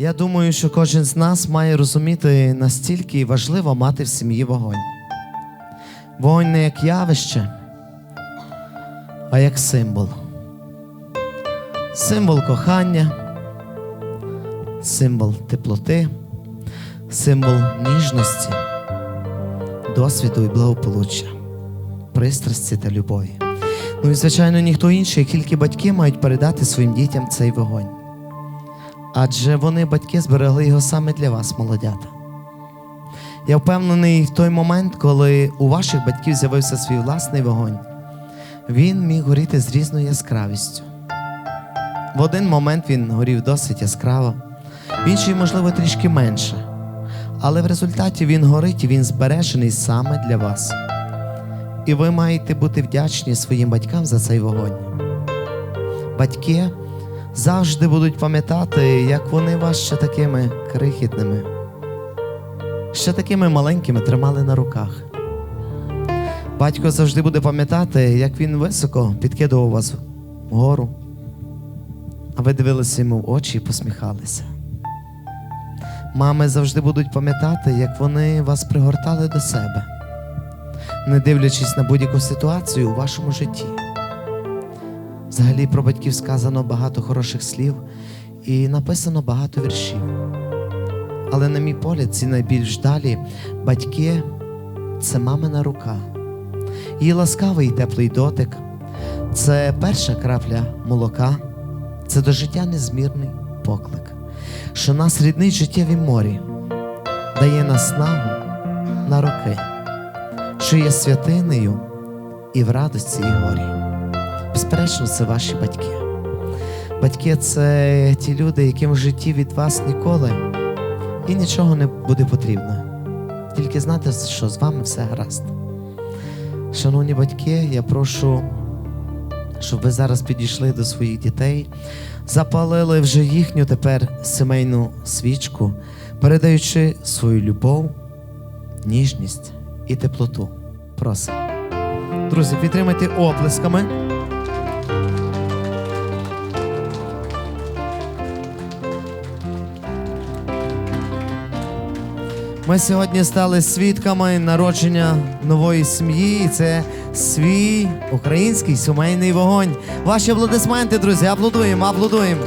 Я думаю, що кожен з нас має розуміти, настільки важливо мати в сім'ї вогонь. Вогонь не як явище, а як символ. Символ кохання, символ теплоти, символ ніжності, досвіду і благополуччя, пристрасті та любові. Ну і, звичайно, ніхто інший, тільки батьки мають передати своїм дітям цей вогонь. Адже вони, батьки, зберегли його саме для вас, молодята. Я впевнений, в той момент, коли у ваших батьків з'явився свій власний вогонь, він міг горіти з різною яскравістю. В один момент він горів досить яскраво, в інший, можливо, трішки менше. Але в результаті він горить і він збережений саме для вас. І ви маєте бути вдячні своїм батькам за цей вогонь. Батьки завжди будуть пам'ятати, як вони вас ще такими крихітними, ще такими маленькими тримали на руках. Батько завжди буде пам'ятати, як він високо підкидував вас вгору, а ви дивилися йому в очі і посміхалися. Мами завжди будуть пам'ятати, як вони вас пригортали до себе, не дивлячись на будь-яку ситуацію у вашому житті. Взагалі про батьків сказано багато хороших слів і написано багато віршів. Але, на мій погляд, ці найбільш далі батьки це мамина рука, її ласкавий і теплий дотик, це перша крапля молока, це до життя незмірний поклик, що нас ріднить життєві морі, дає наснагу на роки, що є святинею і в радості і горі. Безперечно, це ваші батьки. Батьки це ті люди, яким в житті від вас ніколи і нічого не буде потрібно. Тільки знати, що з вами все гаразд. Шановні батьки, я прошу, щоб ви зараз підійшли до своїх дітей, запалили вже їхню тепер сімейну свічку, передаючи свою любов, ніжність і теплоту. Просимо. Друзі, підтримайте оплесками. Ми сьогодні стали свідками народження нової сім'ї. і Це свій український сімейний вогонь. Ваші аплодисменти, друзі, аплодуємо, аплодуємо.